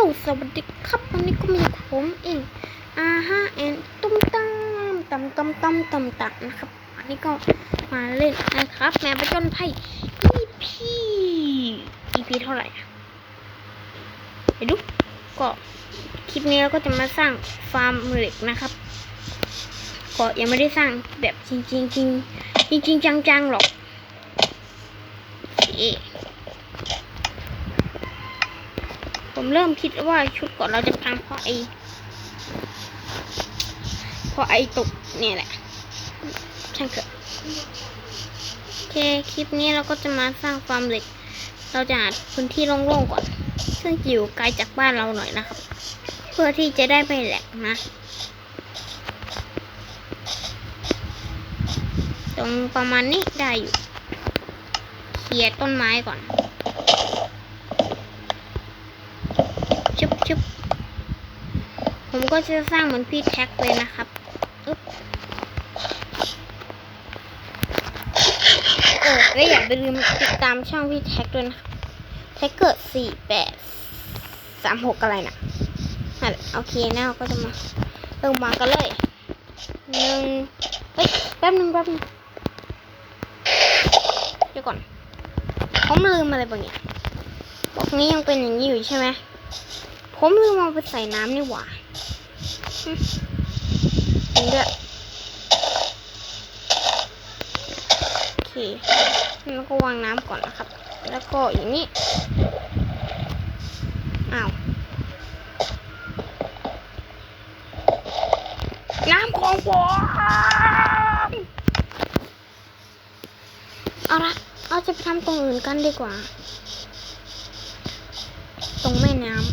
จูสวัสดีครับวันนี้ก็มีผมเองอาฮะแอนตุ้มตามตำตำตำตำตักนะครับ อันนี้ก็มาเล่นนะครับ แมวประจนภัย EP EP เท่าไหร่อะไปดูก็คลิปนี้เราก็จะมาสร้างฟาร์มเหล็กนะครับ ก็ยังไม่ได้สร้างแบบจริงจริงจริงจริงจริงจังๆหรอกเอ ผมเริ่มคิดว่าชุดก่อนเราจะพังเพราะไอเพราะไอตกเนี่ยแหละ ช่างเถอะโอเค คลิปนี้เราก็จะมาสร้างฟาร์มเหล็ก เราจะหาพื้นที่โล่งๆก่อน ซึ่งอยู่ไกลจากบ้านเราหน่อยนะครับ เพื่อที่จะได้ไม่แหลกนะ ตรงประมาณนี้ได้อยู่ เคลียร์ต้นไม้ก่อน ชุบชุบ ผมก็จะสร้างเหมือนพี่แท็กเลยนะครับอึ๊บเออและอย่าไปลืมติดตามช่องพี่แท็กด้วยนะแท็กเกิดสี่แปดสามหกอะไรนะ่ะโอเคนะเราก็จะมาเริ่มากันเลยหนึ่งเฮ้ยแป๊บหนึงแป๊บหนึงเดี๋ยวก่อนผมลืมอะไรบางอย่างบอกนี้ยังเป็นอย่างนี้อยู่ใช่ไหมผมลืมเอาไปใส่น้ำนี่หว่า อืมจริงด้วยโอเคแล้วก็วางน้ำก่อนนะครับ แล้วก็อย่างนี้ อ้าว น้ำของผมเอาละเราจะไปทำตรงอื่นกันดีกว่า ตรงแม่น้ำ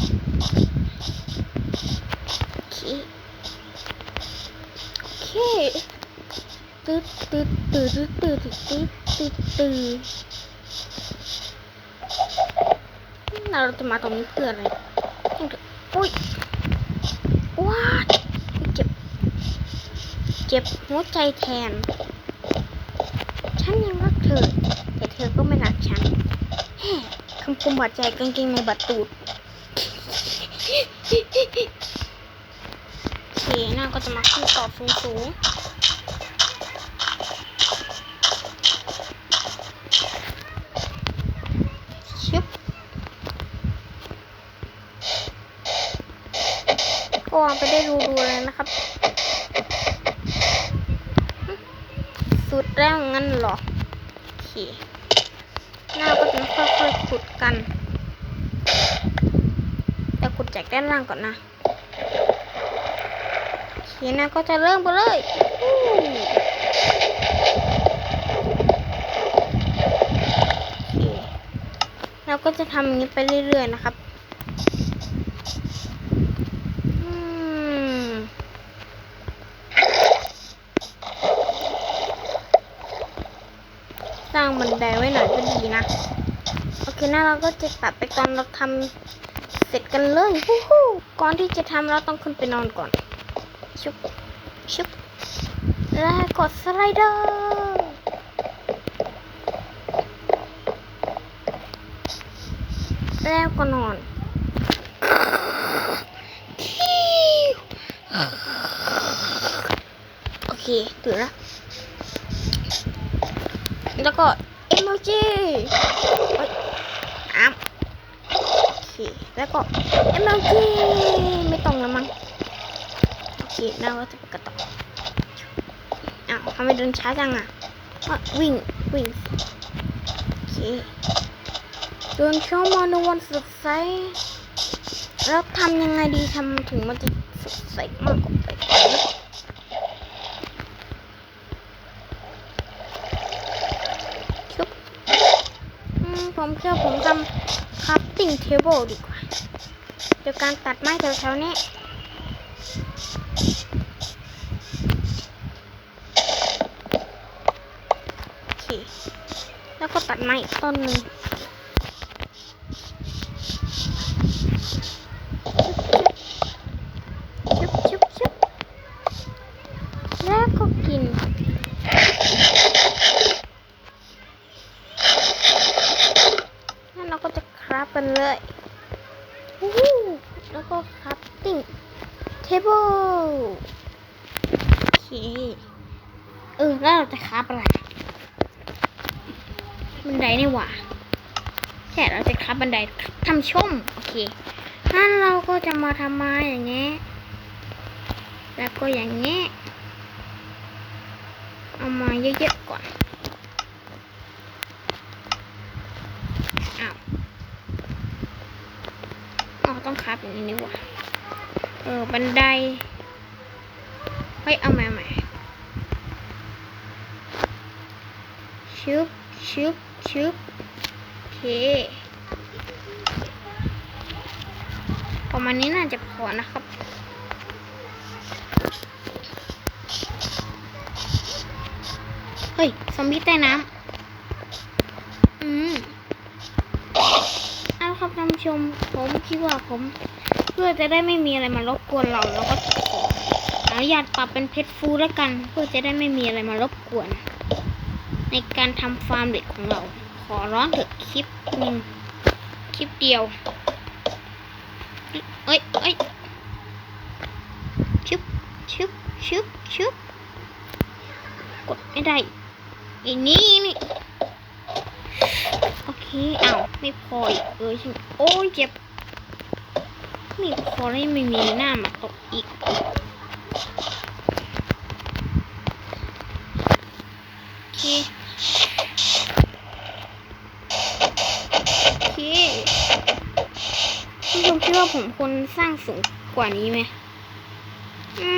โอเค โอเคตึ๊ด ตึ๊ดตึ๊ดตึ๊ดตึ๊ดตึ๊ดตึ๊ดตึ๊ดเราจะมาตรงนี้เพื่ออะไรอุ้ยว้าเจ็บ เจ็บหัวใจแทน ฉันยังรักเธอ แต่เธอก็ไม่รักฉันแฮ่คำคมบาดใจกางเกงในบัดตูดโอเคน้าก็จะมาขึ้นตอสูงสูงๆ วางไปได้รูๆเลยนะครับ สุดแล้วงั้นหรอโอเคหน้าก็จะค่อยๆขุดกันแต่ขุดจากด้านล่างก่อนนะโอเคนะก็จะเริ่มไปเลยเราก็จะทำอย่างนี้ไปเรื่อยๆนะครับ อืม สร้างบันไดไว้หน่อยก็ดีนะ โอเคนะเราก็จะตัดไปตอนเราทำเสร็จกันเลยฮู้ฮู้ก่อนที่จะทำเราต้องขึ้นไปนอนก่อน ชุบ ชุบ แล้วกดสไลเดอร์แล้วก็นอนโอเคตื่นแล้วแล้วก็เอโมจิ เคแล้วก็เอโมจิไม่ตรงแล้วมั้งโอเคเราก็จะไปกระต่ออ้าวทำไมเดินช้าจังอะอะวิ่งวิ่งโอเคเดินเข้ามาในวันสดใสแล้วทำยังไงดีทำถึงมันจะสดใสมากกว่านี้ชุบอืม ผมเชื่อผมทำคัพติ้งเทเบิลดีกว่าเดี๋ยวการตัดไม้แถวๆนี้โอเคแล้วก็ตัดไม้ต้นหนึ่งชุบชุบชุบแล้วก็กิน เราก็จะคราฟกันเลยแล้วก็ crafting table โอเค เออ แล้วเราจะคราฟอะไร บันไดนี่หว่าใช่เราจะคราฟบันไดทำช่องโอเคงั้นเราก็จะมาทำมาอย่างเงี้ยแล้วก็อย่างเงี้ยเอามาเยอะๆก่อน อ้าวอ๋อต้องคราฟอย่าง นี้นี่ว่าเออ บันไดเฮ้ยเอาใหม่ใหม่ชึบชึบชึบโอเคประมาณนี้น่าจะพอนะครับเฮ้ย ซอมบี้ใต้น้ำ อืม เอาครับท่านผู้ชม ผมคิดว่าผม พื่อจะได้ไม่มีอะไรมารบกวนเราแล้วก็ขออนุญาตปรับเป็นเพชรฟูแล้วกัน เพื่อจะได้ไม่มีอะไรมารบกวน ในการทำฟาร์มเหล็กของเรา ขอร้องเถอะคลิปหนึ่งคลิปเดียวเอ้ยเอ้ยชึบชึบชึบชึบกดไม่ได้อีนี่นี่โอเคอ้าวไม่พออีกเออใช่ไหมโอ้ยเจ็บ ไม่พอแล้วยังไม่มีหน้ามาตกอีก โอเค โอเคคุณผู้ชมคิดว่าผมควรสร้างสูงกว่านี้ไหมอื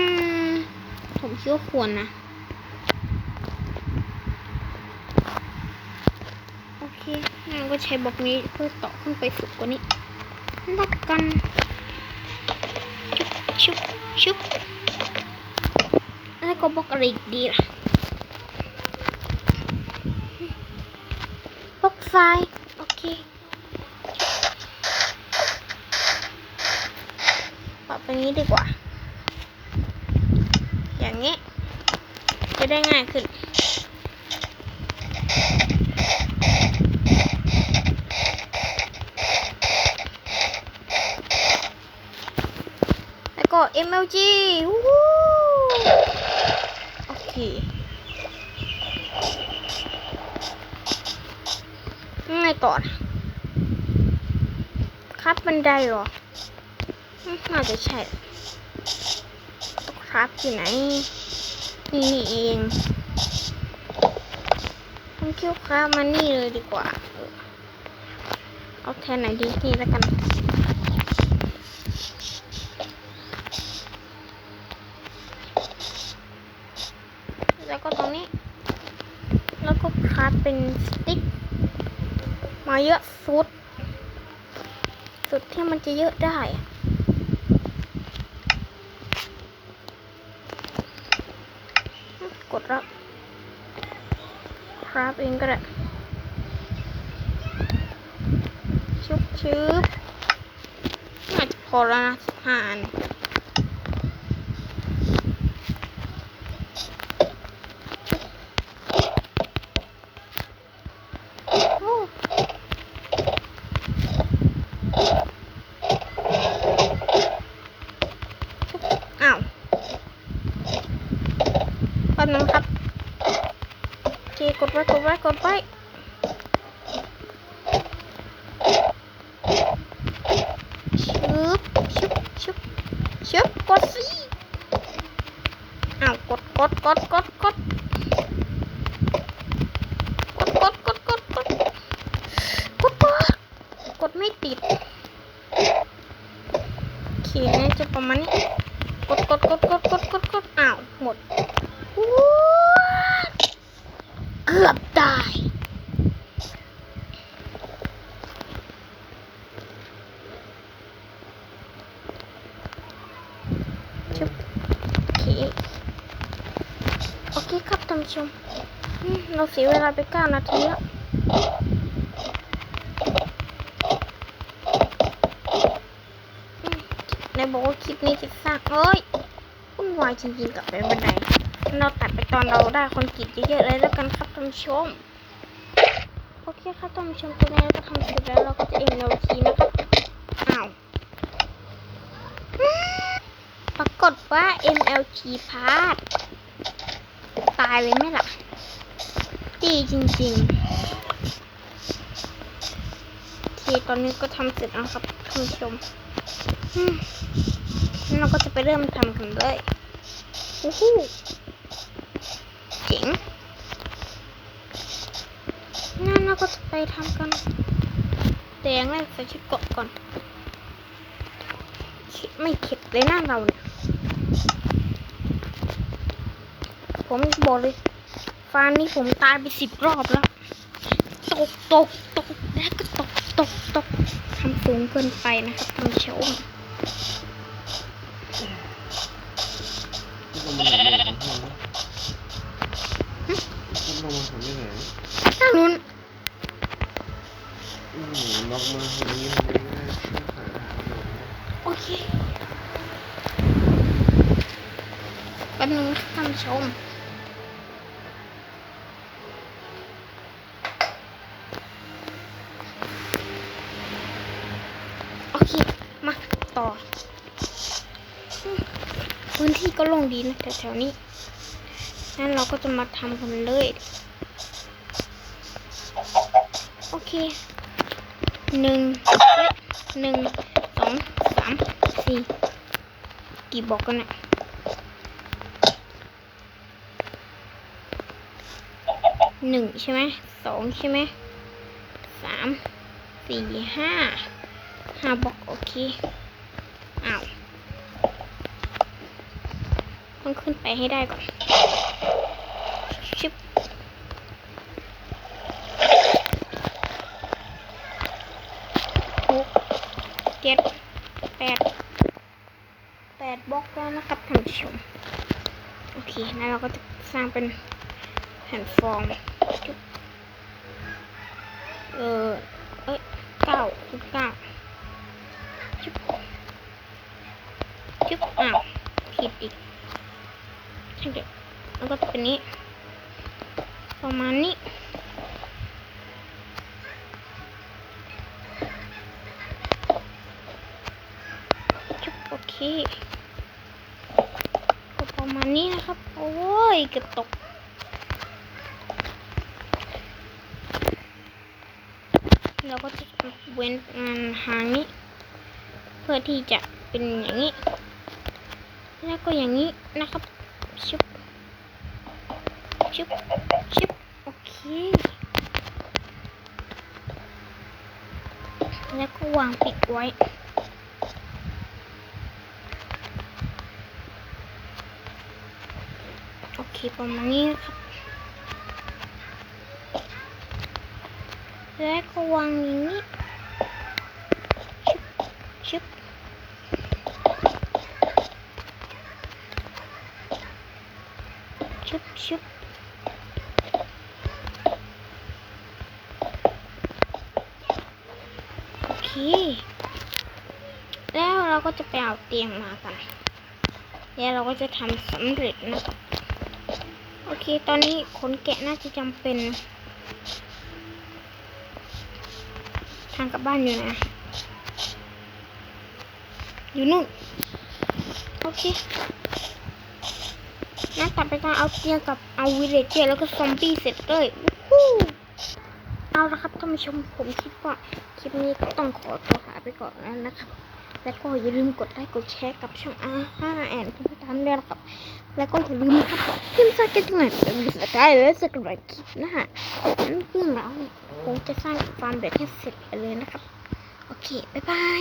ม ผมคิดว่าควรนะ โอเคงั้นก็ใช้บล็อกนี้เพื่อต่อขึ้นไปสูงกว่านี้ลักกัน ชุบชุบแล้วก็บล็อกอะไรดีล่ะบล็อกทรายโอเคปรับไปนี้ดีกว่า อย่างนี้ จะได้ง่ายขึ้น แล้วก็ MLG วู้โอเคยังไงต่อนะครับบันไดเหรอ น่าจะใช่ต้องครับที่ไหน นี่เองต้องคิ้วครับมานี่เลยดีกว่า เออเอาแทนไหนดีนี่แล้วกัน มาเยอะสุด สุดที่มันจะเยอะได้กดรับ คราฟเองก็ได้ ชุบชืบน่าจะพอแล้วนะหาน bye. ชม เราเสียเวลาไปเก้านาทีแล้วในบอกว่าคลิปนี้จะสร้างเอ้ยวุ่นวายจริงๆกับเป็นบันไดเราตัดไปตอนเราได้คนกรีตเยอะๆเลยแล้วกันครับท่านชมโอเคครับท่านชมตอนนี้เราก็ทำเสร็จแล้วเราก็จะเอ็นเราทีนะครับอ้าวปรากฏว่า MLG พาดตายเลยไหมล่ะ ดีจริงๆโอเคตอนนี้ก็ทำเสร็จแล้วครับท่านผู้ชมงั้นเราก็จะไปเริ่มทำกันเลยโอ้โหเจ๋งงั้นเราก็จะไปทำกันแต่ย่างแรกใส่ชุดเกาะก่อน ไม่เข็ดเลยหน้าเราเนี่ย ผมบอกเลยฟานนี้ผมตายไปสิบรอบแล้ว ตกตกตกแล้วก็ตกตกตกทำสูงเกินไปนะครับทำเชลล์ ต่อ พื้นที่ก็โล่งดีนะแถวๆนี้งั้นเราก็จะมาทำกันเลย โอเคหนึ่งเอ้ยหนึ่งสองสามสี่กี่บอกกันเนี่ยหนึ่งใช่ไหมสองใช่ไหมสามสี่ห้าห้าบอกโอเค อ้าวต้องขึ้นไปให้ได้ก่อน ชิบหกเจ็ดแปดแปดบล็อกแล้วนะครับท่านผู้ชม โอเค แล้วเราก็จะสร้างเป็นแผ่นฟองเออ เอ้ยเก้าจุดเก้า อ้าวผิดอีกช่างเด็กแล้วก็จะเป็นนี้ ประมาณนี้จุบโอเคก็ประมาณนี้นะครับ โอ้ยเกือบตกเราก็จะเว้นงานหางนี้ เพื่อที่จะเป็นอย่างนี้ แล้วก็อย่างนี้นะครับชุบชุบชุบโอเค แล้วก็วางปิดไว้โอเคประมาณนี้ครับ แล้วก็วางอย่างนี้ชึบ ชึบโอเค แล้วเราก็จะไปเอาเตียงมากันแล้วเราก็จะทำสำเร็จนะครับโอเค ตอนนี้ขนแกะน่าจะจำเป็น ทางกลับบ้านอยู่นะ อยู่นู่น โอเค งั้นตัดไปการเอาเตียงกับเอาวิเลจเจอร์แล้วก็ซอมบี้เสร็จเลยวู้หูเอาละครับท่านผู้ชมผมคิดว่าคลิปนี้ก็ต้องขอตัวลาไปก่อนแล้วนะครับ แล้วก็อย่าลืมกดไลค์กดแชร์กับช่องอาห้าแอนทุกท่านด้วยนะครับ แล้วก็อย่าลืมนะครับพิมพ์สเก็ตหน่อยเป็นสกายและสกายคลิปนะฮะนั้นเพื่อนเราคงจะสร้างความเด็ดให้เสร็จไปเลยนะครับ โอเค บ๊ายบาย